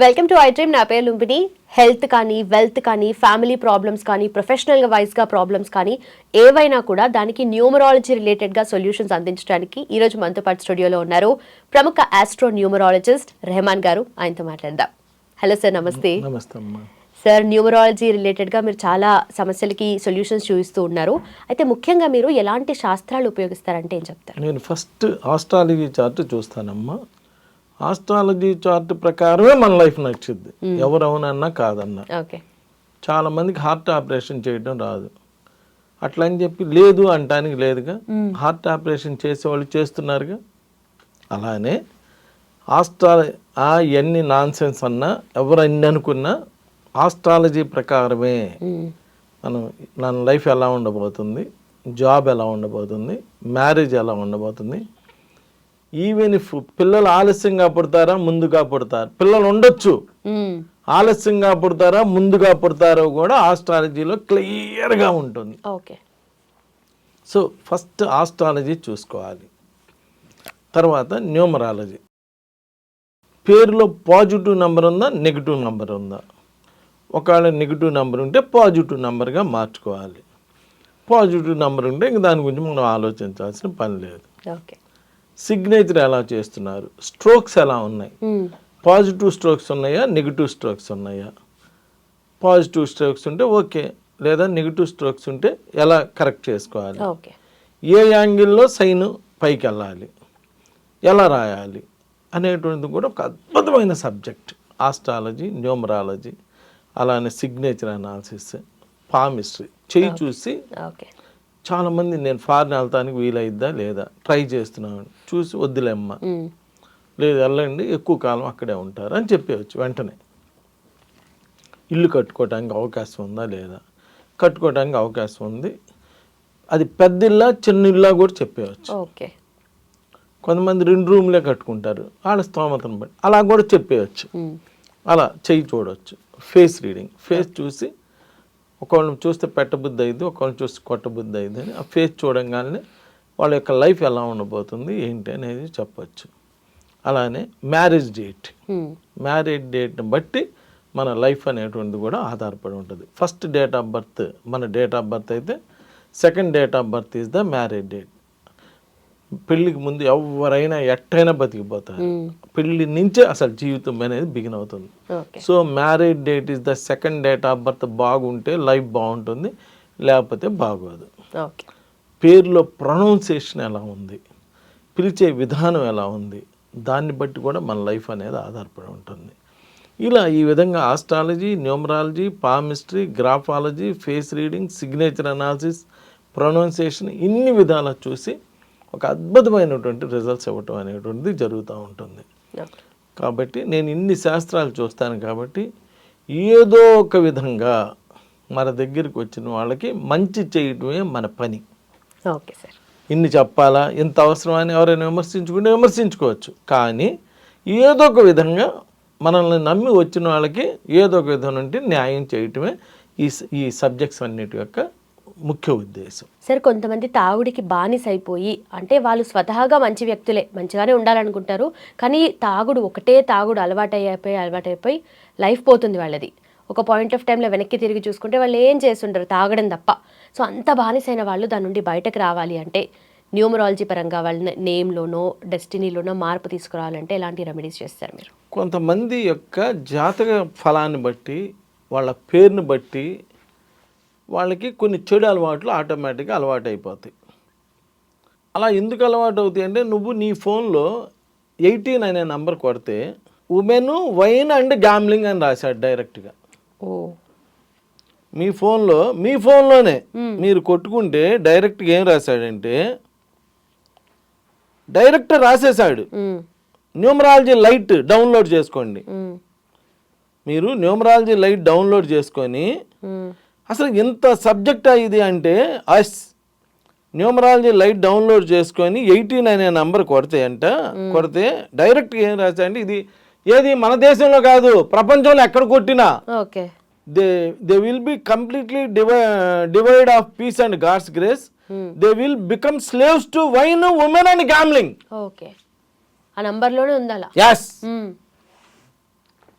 Welcome to iDream నా పేరు Lumbini. Health కానీ వెల్త్ కానీ ఫ్యామిలీ ప్రాబ్లమ్స్ కానీ ప్రొఫెషనల్ వైజ్గా ప్రాబ్లమ్స్ కానీ ఏవైనా కూడా దానికి న్యూమరాలజీ రిలేటెడ్గా సొల్యూషన్స్ అందించడానికి ఈరోజు మనతో పాటు స్టూడియోలో ఉన్నారు ప్రముఖ ఆస్ట్రో న్యూమరాలజిస్ట్ రెహమాన్ గారు. ఆయనతో మాట్లాడదాం. హలో సార్ నమస్తే. సార్ న్యూమరాలజీ రిలేటెడ్గా మీరు చాలా సమస్యలకి సొల్యూషన్స్ చూపిస్తూ ఉన్నారు. అయితే ముఖ్యంగా మీరు ఎలాంటి శాస్త్రాలు ఉపయోగిస్తారంటే ఏం చెప్తారు? నేను ఫస్ట్ ఆస్ట్రాలజీ చార్ట్ చూస్తానమ్మా. ఆస్ట్రాలజీ చార్ట్ ప్రకారమే మన లైఫ్ నచ్చుద్ది ఎవరు అవునన్నా కాదన్నా. ఓకే. చాలా మందికి హార్ట్ ఆపరేషన్ చేయడం రాదు. అట్లా అని చెప్పి లేదు అంటానికి లేదుగా. హార్ట్ ఆపరేషన్ చేసేవాళ్ళు చేస్తున్నారుగా. అలానే ఆస్ట్రా ఆ ఎన్ని నాన్ సెన్స్ అన్నా ఎవరు అన్ని అనుకున్నా ఆస్ట్రాలజీ ప్రకారమే మనం మన లైఫ్ ఎలా ఉండబోతుంది జాబ్ ఎలా ఉండబోతుంది మ్యారేజ్ ఎలా ఉండబోతుంది ఈవెన్ ఇఫ్ పిల్లలు ఆలస్యంగా పుడతారా ముందుగా పుడతారు. పిల్లలు ఉండొచ్చు. ఆలస్యంగా పుడతారా ముందుగా పుడతారో కూడా ఆస్ట్రాలజీలో క్లియర్గా ఉంటుంది. ఓకే. సో ఫస్ట్ ఆస్ట్రాలజీ చూసుకోవాలి. తర్వాత న్యూమరాలజీ పేరులో పాజిటివ్ నెంబర్ ఉందా నెగిటివ్ నెంబర్ ఉందా? ఒకవేళ నెగిటివ్ నెంబర్ ఉంటే పాజిటివ్ నెంబర్గా మార్చుకోవాలి. పాజిటివ్ నెంబర్ ఉంటే ఇంక దాని గురించి మనం ఆలోచించాల్సిన పని లేదు. ఓకే. సిగ్నేచర్ ఎలా చేస్తున్నారు? స్ట్రోక్స్ ఎలా ఉన్నాయి? పాజిటివ్ స్ట్రోక్స్ ఉన్నాయా? నెగిటివ్ స్ట్రోక్స్ ఉన్నాయా? పాజిటివ్ స్ట్రోక్స్ ఉంటే ఓకే లేదా నెగిటివ్ స్ట్రోక్స్ ఉంటే ఎలా కరెక్ట్ చేసుకోవాలి? ఏ యాంగిల్లో సైన్ పైకి వెళ్ళాలి? ఎలా రాయాలి? అనేటువంటిది కూడా ఒక అద్భుతమైన సబ్జెక్ట్. ఆస్ట్రాలజీ న్యూమరాలజీ అలానే సిగ్నేచర్ అనాలిసిస్ పామిస్ట్రీ. చెయ్యి చూసి చాలామంది నేను ఫారిన్ వెళ్తానికి వీలైద్దా లేదా? ట్రై చేస్తున్నాను. చూసి వద్దులేమ్మా. లేదు వెళ్ళండి ఎక్కువ కాలం అక్కడే ఉంటారు అని చెప్పేయచ్చు వెంటనే. ఇల్లు కట్టుకోవడానికి అవకాశం ఉందా లేదా? కట్టుకోవడానికి అవకాశం ఉంది. అది పెద్ద ఇల్లా చిన్న ఇల్లా కూడా చెప్పేయచ్చు. ఓకే. కొంతమంది రెండు రూమ్లే కట్టుకుంటారు. వాళ్ళ స్తోమతను బట్టి. అలా కూడా చెప్పేయచ్చు. అలా చెయ్యి చూడవచ్చు ఫేస్ రీడింగ్. ఫేస్ చూసి ఒకళ్ళని చూస్తే పెట్టబుద్ధి అయింది ఒకళ్ళని చూస్తే కొట్టబుద్ధి అయింది అని ఆ ఫేస్ చూడంగానే వాళ్ళ యొక్క లైఫ్ ఎలా ఉండబోతుంది ఏంటి అనేది చెప్పచ్చు. అలానే మ్యారేజ్ డేట్ మ్యారేజ్ డేట్ని బట్టి మన లైఫ్ అనేటువంటిది కూడా ఆధారపడి ఉంటుంది. ఫస్ట్ డేట్ ఆఫ్ బర్త్ మన డేట్ ఆఫ్ బర్త్ అయితే second date of birth is the marriage date పెళ్ళికి ముందు ఎవరైనా ఎట్టైనా బతికిపోతారు. పెళ్ళి నుంచే అసలు జీవితం అనేది బిగిన్ అవుతుంది. So marriage date is the second date of birth బాగుంటే లైఫ్ బాగుంటుంది లేకపోతే బాగోదు. పేరులో ప్రొనౌన్సియేషన్ ఎలా ఉంది పిలిచే విధానం ఎలా ఉంది దాన్ని బట్టి కూడా మన లైఫ్ అనేది ఆధారపడి ఉంటుంది. ఇలా ఈ విధంగా astrology numerology palmistry graphology face reading signature analysis pronunciation ఇన్ని విధాల చూసి ఒక అద్భుతమైనటువంటి రిజల్ట్స్ ఇవ్వటం అనేటువంటిది జరుగుతూ ఉంటుంది. కాబట్టి నేను ఇన్ని శాస్త్రాలు చూస్తాను కాబట్టి ఏదో ఒక విధంగా మన దగ్గరికి వచ్చిన వాళ్ళకి మంచి చేయటమే మన పని. ఓకే సార్ ఇన్ని చెప్పాలా? ఇంత అవసరం అని ఎవరైనా విమర్శించుకుంటే విమర్శించుకోవచ్చు. కానీ ఏదో ఒక విధంగా మనల్ని నమ్మి వచ్చిన వాళ్ళకి ఏదో ఒక విధం నుండి న్యాయం చేయటమే ఈ ఈ సబ్జెక్ట్స్ అన్నిటి యొక్క ముఖ్య ఉద్దేశం. సార్ కొంతమంది తాగుడికి బానిస అయిపోయి అంటే వాళ్ళు స్వతహాగా మంచి వ్యక్తులే మంచిగానే ఉండాలనుకుంటారు కానీ తాగుడు ఒకటే తాగుడు అలవాటైపోయి అలవాటైపోయి లైఫ్ పోతుంది వాళ్ళది. ఒక పాయింట్ ఆఫ్ టైంలో వెనక్కి తిరిగి చూసుకుంటే వాళ్ళు ఏం చేస్తుంటారు? తాగడం తప్ప. సో అంత బానిసైన వాళ్ళు దాని నుండి బయటకు రావాలి అంటే న్యూమరాలజీ పరంగా వాళ్ళ నేమ్లోనో డెస్టినీలోనో మార్పు తీసుకురావాలంటే ఎలాంటి రెమెడీస్ చేస్తారు మీరు? కొంతమంది యొక్క జాతక ఫలాన్ని బట్టి వాళ్ళ పేరుని బట్టి వాళ్ళకి కొన్ని చెడు అలవాట్లు ఆటోమేటిక్గా అలవాటు అయిపోతాయి అలా ఎందుకు అలవాటు అవుతాయి అంటే నువ్వు నీ ఫోన్లో ఎయిటీన్ అనే నంబర్ కొడితే ఉమెన్ వైన్ అండ్ గ్యామ్లింగ్ అని రాశాడు డైరెక్ట్గా. ఓ. మీ ఫోన్లో మీ ఫోన్లోనే మీరు కొట్టుకుంటే డైరెక్ట్గా ఏం రాశాడంటే డైరెక్ట్ రాసేసాడు న్యూమరాలజీ లైట్ డౌన్లోడ్ చేసుకోండి. మీరు న్యూమరాలజీ లైట్ డౌన్లోడ్ చేసుకొని అసలు ఇంత సబ్జెక్ట్ ఇది అంటే అస్ న్యూమరాలజీ లైట్ డౌన్లోడ్ చేసుకొని ఎయిటీన్ అనే నంబర్ కొడితే అంట కొడితే డైరెక్ట్ ఏం రాశా అంటే ఇది ఏది మన దేశంలో కాదు ప్రపంచంలో ఎక్కడ కొట్టినా. Okay. They they will be completely devoid devoid of peace and God's grace. They will become slaves to wine women and gambling okay. ఆ నంబర్లోనే ఎస్.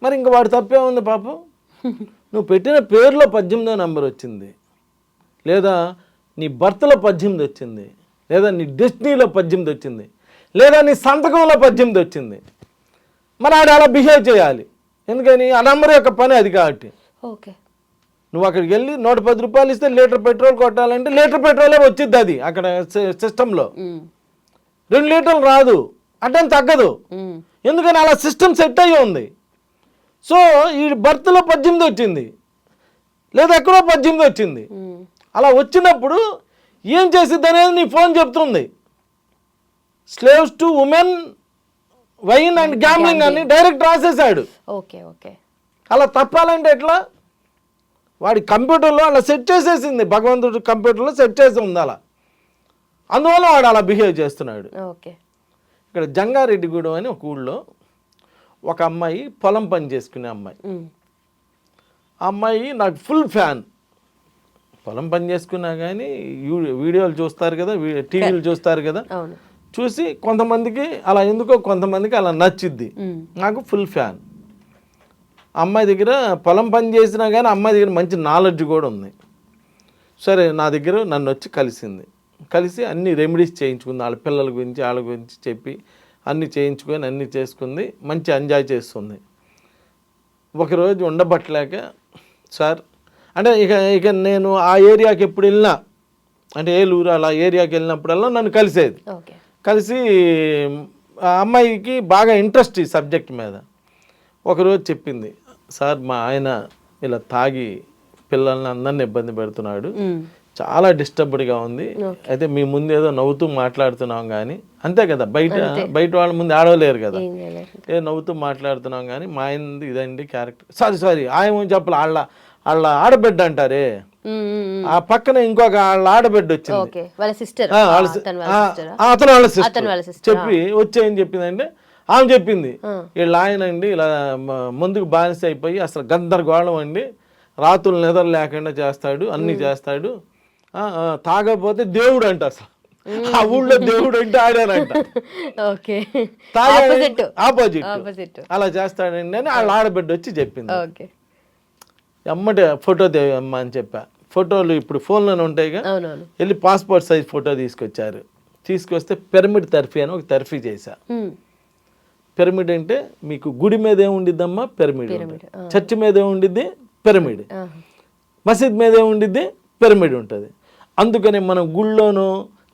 మరి ఇంక వాడు తప్పే ఉంది పాపం? నువ్వు పెట్టిన పేరులో పద్దెనిమిదో నెంబర్ వచ్చింది. లేదా నీ భర్తలో పద్దెనిమిది వచ్చింది. లేదా నీ డెస్టినీలో పద్దెనిమిది వచ్చింది. లేదా నీ సంతకంలో పద్దెనిమిది వచ్చింది. మరి ఆడు అలా బిహేవ్ చేయాలి. ఎందుకని? ఆ నెంబర్ యొక్క పని అది కాబట్టి. ఓకే. నువ్వు అక్కడికి వెళ్ళి నూట పది రూపాయలు ఇస్తే లీటర్ పెట్రోల్ కొట్టాలంటే లీటర్ పెట్రోలే వచ్చిద్ది అది అక్కడ సిస్టంలో. రెండు లీటర్లు రాదు. అడ్డం తగ్గదు. ఎందుకని? అలా సిస్టమ్ సెట్ అయ్యి ఉంది. సో ఈ బర్త్లో పద్దెనిమిది వచ్చింది. లేదా ఎక్కడో పద్దెనిమిది వచ్చింది. అలా వచ్చినప్పుడు ఏం చేసిద్ది అనేది నీ ఫోన్ చెప్తుంది. Slaves to women wine and gambling అని డైరెక్ట్ రాసేసాడు ఓకే ఓకే. అలా తప్పాలంటే ఎట్లా? వాడి కంప్యూటర్లో అలా సెట్ చేసేసింది. భగవంతుడు కంప్యూటర్లో సెట్ చేసి ఉంది అలా. అందువల్ల వాడు అలా బిహేవ్ చేస్తున్నాడు. ఓకే. ఇక్కడ జంగారెడ్డిగూడెం అని ఒక ఊళ్ళో ఒక అమ్మాయి పొలం పని చేసుకునే అమ్మాయి. అమ్మాయి నాకు ఫుల్ ఫ్యాన్. పొలం పని చేసుకున్నా కానీ వీడియోలు చూస్తారు కదా టీవీలు చూస్తారు కదా. చూసి కొంతమందికి అలా ఎందుకో కొంతమందికి అలా నచ్చిద్ది. నాకు ఫుల్ ఫ్యాన్. అమ్మాయి దగ్గర పొలం పని చేసినా కానీ అమ్మాయి దగ్గర మంచి నాలెడ్జ్ కూడా ఉంది. సరే నా దగ్గర నన్ను వచ్చి కలిసింది. కలిసి అన్ని రెమెడీస్ చేయించుకుంది. వాళ్ళ పిల్లల గురించి వాళ్ళ గురించి చెప్పి అన్ని చేయించుకొని అన్ని చేసుకుంది మంచి ఎంజాయ్ చేస్తుంది. ఒకరోజు ఉండబట్టలేక సార్ అంటే ఇక ఇక నేను ఆ ఏరియాకి ఎప్పుడు వెళ్ళినా అంటే ఏలూరు అలా ఏరియాకి వెళ్ళినప్పుడల్లా నన్ను కలిసేది. కలిసి ఆ అమ్మాయికి బాగా ఇంట్రెస్ట్ ఈ సబ్జెక్ట్ మీద. ఒకరోజు చెప్పింది సార్ మా ఆయన ఇలా తాగి పిల్లల్ని అందరిని ఇబ్బంది పెడుతున్నాడు. చాలా డిస్టర్బ్డ్గా ఉంది. అయితే మీ ముందు ఏదో నవ్వుతూ మాట్లాడుతున్నాం కానీ అంతే కదా బయట బయట వాళ్ళ ముందు ఆడవలేరు కదా. ఏం చేయలేదు ఏ నవ్వుతూ మాట్లాడుతున్నాం కానీ మా ఆయనది ఇదండి క్యారెక్టర్. సారీ సారీ ఆయన చెప్పాలి వాళ్ళ వాళ్ళ ఆడబిడ్డ అంటారే. ఆ పక్కన ఇంకొక వాళ్ళ ఆడబిడ్డ వచ్చింది. వాళ్ళ సిస్టర్. సిస్టర్. అతను వాళ్ళ sister, చెప్పి వచ్చేయని చెప్పిందంటే ఆమె చెప్పింది. వీళ్ళ ఆయన అండి ఇలా ముందుకు బానిస అయిపోయి అసలు గందరగోళం అండి. రాత్రులు నిద్ర లేకుండా చేస్తాడు అన్ని చేస్తాడు. తాగకపోతే దేవుడు అంట అసలు ఆ ఊళ్ళో దేవుడు అంటే ఆడానంట ఓకే ఆపోజిట్ అలా చేస్తాడండి అని వాళ్ళ ఆడబిడ్డ వచ్చి చెప్పింది. ఓకే. అమ్మటే ఫోటో అమ్మ అని చెప్పా. ఫోటోలు ఇప్పుడు ఫోన్లోనే ఉంటాయిగా. వెళ్ళి పాస్పోర్ట్ సైజ్ ఫోటో తీసుకొచ్చారు. తీసుకొస్తే పిరమిడ్ తర్ఫీ అని ఒక తర్ఫీ చేశా. పిరమిడ్ అంటే మీకు గుడి మీద ఏముండిద్దమ్మా పిరమిడ్. చర్చి మీద ఏముండిద్ది పిరమిడ్. మసీద్ మీద ఏముండిద్ది పిరమిడ్ ఉంటుంది. అందుకని మనం గుళ్ళోనో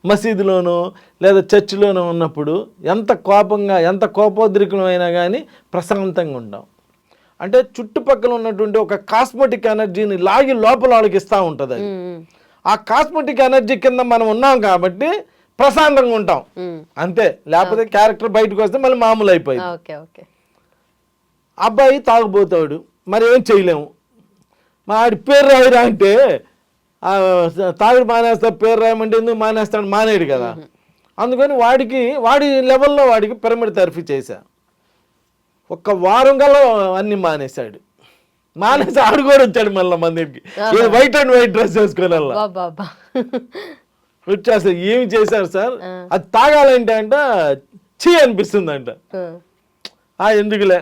మసీదులోనో లేదా చర్చిలోనో ఉన్నప్పుడు ఎంత కోపంగా ఎంత కోపోద్రికమైనా కానీ ప్రశాంతంగా ఉంటాం అంటే చుట్టుపక్కల ఉన్నటువంటి ఒక కాస్మెటిక్ ఎనర్జీని లాగి లోపల వాళ్ళకి ఇస్తూ ఉంటుంది అది. ఆ కాస్మెటిక్ ఎనర్జీ కింద మనం ఉన్నాం కాబట్టి ప్రశాంతంగా ఉంటాం. అంతే. లేకపోతే క్యారెక్టర్ బయటకు వస్తే మళ్ళీ మామూలు అయిపోయింది. అబ్బాయి తాగుపోతాడు మరి ఏం చేయలేము. మా ఆడి పేరు రాయిరా అంటే తాగుడు మానేస్తా పేరు రాయమంటే ఎందుకు మానేస్తాడు? మానేడు కదా. అందుకని వాడికి వాడి లెవెల్లో వాడికి పిరమిడ్ థెరపీ చేశా. ఒక్క వారం గల అన్ని మానేశాడు. మానేసి ఆడు కూడా వచ్చాడు మళ్ళీ ఏదో వైట్ అండ్ వైట్ డ్రెస్ వేసుకొని వచ్చేస్తా ఏమి చేశారు సార్? అది తాగాలంటే అంట చీ అనిపిస్తుంది అంట ఆ ఎందుకులే?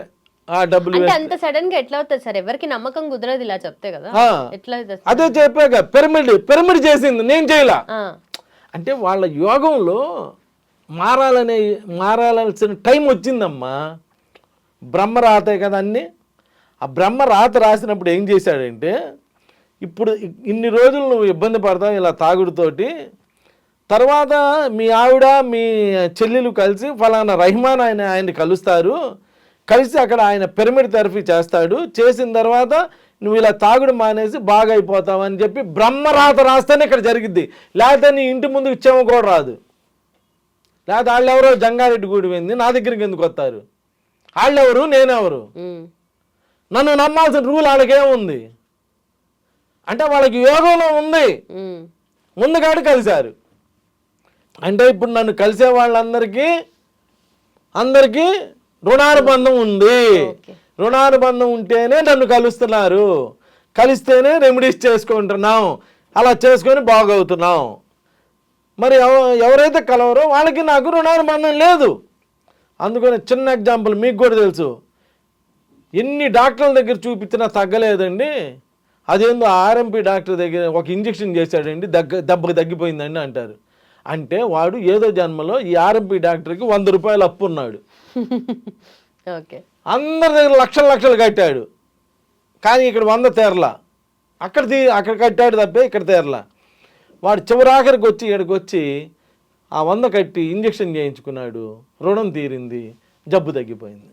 ఆ డబ్బులు అంటే అంత సడన్గా ఎట్లా అవుతుంది సార్? ఎవరికి నమ్మకం కుదరదు ఇలా చెప్తే కదా. ఎట్లా అదే చెప్పాక పిరమిడ్ పిరమిడ్ చేసింది నేను చేయలా. అంటే వాళ్ళ యోగంలో మారాలనే మారాల్సిన టైం వచ్చిందమ్మా. బ్రహ్మ రాతే కదా అన్ని. ఆ బ్రహ్మ రాత రాసినప్పుడు ఏం చేశాడంటే ఇప్పుడు ఇన్ని రోజులు నువ్వు ఇబ్బంది పడతావు ఇలా తాగుడుతోటి తర్వాత మీ ఆవిడ మీ చెల్లెలు కలిసి ఫలానా రహమాన్ ఆయన ఆయన్ని కలుస్తారు. కలిసి అక్కడ ఆయన పిరమిడ్ థెరపీ చేస్తాడు. చేసిన తర్వాత నువ్వు ఇలా తాగుడు మానేసి బాగా అయిపోతావు అని చెప్పి బ్రహ్మరాత రాస్తేనే ఇక్కడ జరిగిద్ది. లేకపోతే నీ ఇంటి ముందుకు చెమ కూడా రాదు. లేకపోతే వాళ్ళు ఎవరో జంగారెడ్డి గుడి పోయింది నా దగ్గరికి ఎందుకు వస్తారు? వాళ్ళెవరు? నేనెవరు? ఉమ్, నన్ను నమ్మాల్సిన రూల్ వాళ్ళకేముంది అంటే వాళ్ళకి యోగంలో ఉంది. కాడు కలిశారు. అంటే ఇప్పుడు నన్ను కలిసే వాళ్ళందరికీ అందరికీ రుణానుబంధం ఉంది. రుణానుబంధం ఉంటేనే నన్ను కలుస్తున్నారు. కలిస్తేనే రెమెడీస్ చేసుకుంటున్నాం. అలా చేసుకొని బాగవుతున్నాం. మరి ఎవ- ఎవరైతే కలవరో వాళ్ళకి నాకు రుణానుబంధం లేదు. అందుకని చిన్న ఎగ్జాంపుల్ మీకు కూడా తెలుసు. ఎన్ని డాక్టర్ల దగ్గర చూపించినా తగ్గలేదండి. అదేందో ఆర్ఎంపీ డాక్టర్ దగ్గర ఒక ఇంజెక్షన్ చేశాడండి దగ్గ దెబ్బకి తగ్గిపోయిందండి అంటారు. అంటే వాడు ఏదో జన్మలో ఈ ఆర్ఎంపీ డాక్టర్కి వంద రూపాయలు అప్పు ఉన్నాడు. ఓకే. అందరి దగ్గర లక్షలు లక్షలు కట్టాడు. కానీ ఇక్కడ వంద తీరలా. అక్కడ తీ అక్కడ కట్టాడు తప్పే ఇక్కడ తీరలా. వాడు చివరాఖరికి వచ్చి ఇక్కడికి వచ్చి ఆ వంద కట్టి ఇంజెక్షన్ చేయించుకున్నాడు. రుణం తీరింది. జబ్బు తగ్గిపోయింది.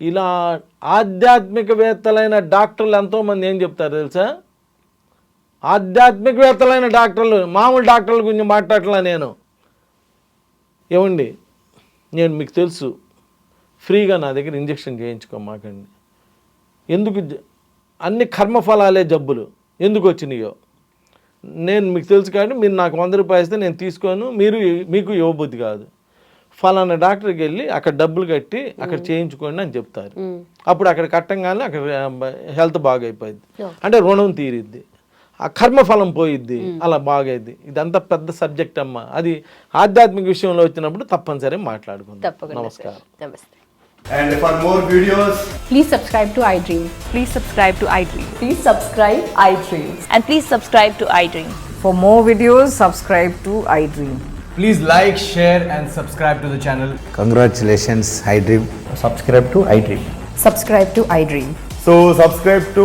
ఇలా ఆధ్యాత్మికవేత్తలైన డాక్టర్లు ఎంతోమంది ఏం చెప్తారు తెలుసా? ఆధ్యాత్మికవేత్తలైన డాక్టర్లు మామూలు డాక్టర్ల గురించి మాట్లాడలా నేను. ఏమండి? నేను మీకు తెలుసు ఫ్రీగా నా దగ్గర ఇంజెక్షన్ చేయించుకోమాకండి. ఎందుకు అన్ని కర్మఫలాలే జబ్బులు. ఎందుకు వచ్చినాయో. నేను మీకు తెలుసు కాబట్టి మీరు నాకు వంద రూపాయలు ఇస్తే నేను తీసుకోను మీరు మీకు ఇవ్వబుద్ధి కాదు. ఫలానా డాక్టర్కి వెళ్ళి అక్కడ డబ్బులు కట్టి అక్కడ చేయించుకోండి అని చెప్తారు. అప్పుడు అక్కడ కట్టంగానే అక్కడ హెల్త్ బాగైపోయింది. అంటే రుణం తీరిద్ది. ఆ కర్మఫలం పోయిద్ది అలా బాగైద్ది ఇదంతా పెద్ద సబ్జెక్ట్ అమ్మ అది ఆధ్యాత్మిక విషయంలో వచ్చినప్పుడు తప్పనిసరి మాట్లాడుకుందాం నమస్కారం నమస్తే And for more videos, Please subscribe to iDream. Please subscribe to iDream. Please subscribe iDream. And please subscribe to iDream. For more videos, subscribe to iDream. please like, share, and subscribe to the channel. Congratulations, iDream. Subscribe to iDream. Subscribe to iDream. So, subscribe to